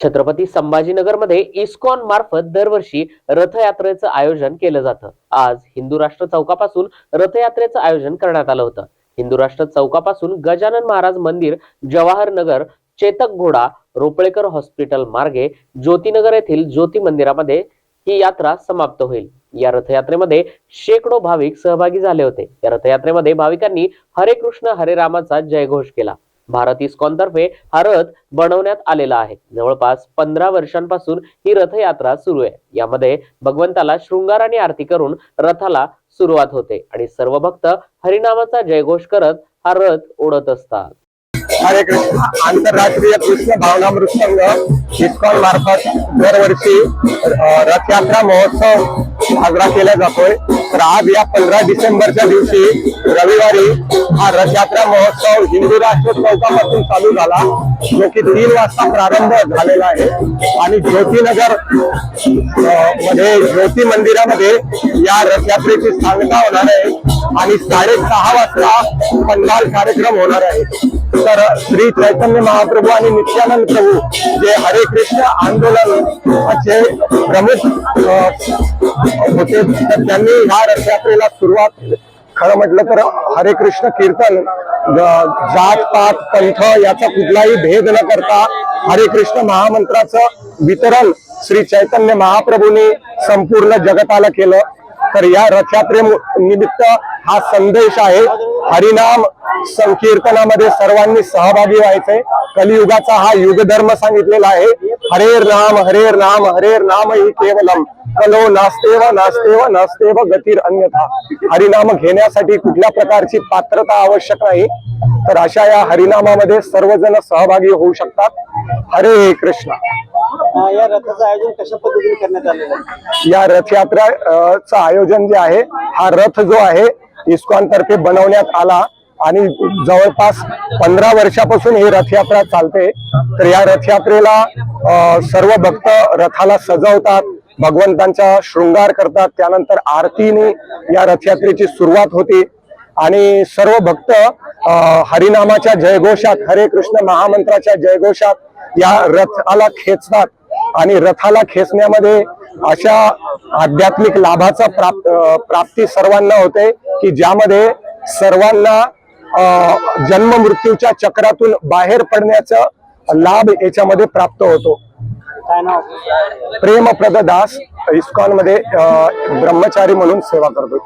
Chhatrapati संभाजीनगरमध्ये ISKCON मार्फत दरवर्षी रथयात्रेचं आयोजन केलं जातं. आज हिंदू राष्ट्र चौकापासून रथयात्रेचं आयोजन करण्यात आलं होतं. हिंदू राष्ट्र चौकापासून गजानन महाराज मंदिर जवाहर नगर चेतक घोडा रोपळेकर हॉस्पिटल मार्गे ज्योतिनगर येथील ज्योती मंदिरामध्ये ही यात्रा समाप्त होईल. या रथयात्रेमध्ये शेकडो भाविक सहभागी झाले होते. या रथयात्रेमध्ये भाविकांनी हरे कृष्ण हरे रामाचा जयघोष केला. भारत इस्कॉन तर्फे हा रथ बनवण्यात आलेला आहे. जवळपास पंधरा वर्षांपासून ही रथयात्रा सुरू आहे. यामध्ये भगवंताला शृंगार आणि आरती करून रथाला सुरुवात होते आणि सर्व भक्त हरिनामाचा जयघोष करत हा रथ ओढत असतात. हरे कृष्ण. आंतरराष्ट्रीय कृष्ण भावनामृत संघ इस्कॉन मार्फत दरवर्षी रथयात्रा महोत्सव साजरा केला जातोय. तर आज या पंधरा डिसेंबरच्या दिवशी रविवारी हा रथयात्रा महोत्सव हिंदू राष्ट्र चौकापासून चालू झाला जो की तीन वाजता प्रारंभ झालेला आहे. आणि ज्योतीनगरमध्ये ज्योती मंदिरामध्ये या रथयात्रेची सांगता होणार आहे. आणि साडेसहा वाजता पंडाल कार्यक्रम होणार आहे. तर श्री चैतन्य महाप्रभू आणि नित्यानंद प्रभू जे हरे कृष्ण आंदोलनाचे प्रमुख होते. तर त्यांनी ह्या रथयात्रेला सुरुवात खरं म्हटलं तर हरे कृष्ण कीर्तन जात पात पंथ याचा कुठलाही भेद न करता हरे कृष्ण महामंत्राचं वितरण श्री चैतन्य महाप्रभूंनी संपूर्ण जगताला केलं. तर या रथयात्रे निमित्त हा संदेश आहे. हरिनाम संकीर्तनामध्ये सर्वांनी सहभागी व्हायचे कलियुगाचा हा युगधर्म सांगितलेला आहे. हरेर नाम हरेर नाम हरेर नाम ही केवलम. कलो नास्तेव नास्तेव नास्तेव गतीर अन्यथा हरिनाम घेण्यासाठी कुठल्या प्रकारची पात्रता आवश्यक नाही. तर अशा या हरिनामामध्ये सर्वजण सहभागी होऊ शकतात. हरे कृष्ण. या रथाचं आयोजन कशा पद्धतीने करण्यात आलेलं या रथयात्रा चं आयोजन जे आहे हा रथ जो आहे इस्कॉन तर्फे बनवण्यात आला. आणि जवळपास पंधरा वर्षापासून ही रथयात्रा चालते. तर या रथयात्रेला सर्व भक्त रथाला सजवतात भगवंतांचा शृंगार करतात. त्यानंतर आरतीने या रथयात्रेची सुरुवात होती. आणि सर्व भक्त हरिनामाच्या जयघोषात हरे कृष्ण महामंत्राच्या जयघोषात या रथाला खेचतात. आणि रथाला खेचण्यामध्ये अशा आध्यात्मिक लाभाचा प्राप्त प्राप्ती सर्वांना होते की ज्यामध्ये सर्वांना जन्म मृत्यूच्या चक्रातून बाहेर पडण्याचा लाभ याच्यामध्ये प्राप्त होतो. प्रेमप्रद दास इस्कॉनमध्ये ब्रह्मचारी म्हणून सेवा करतो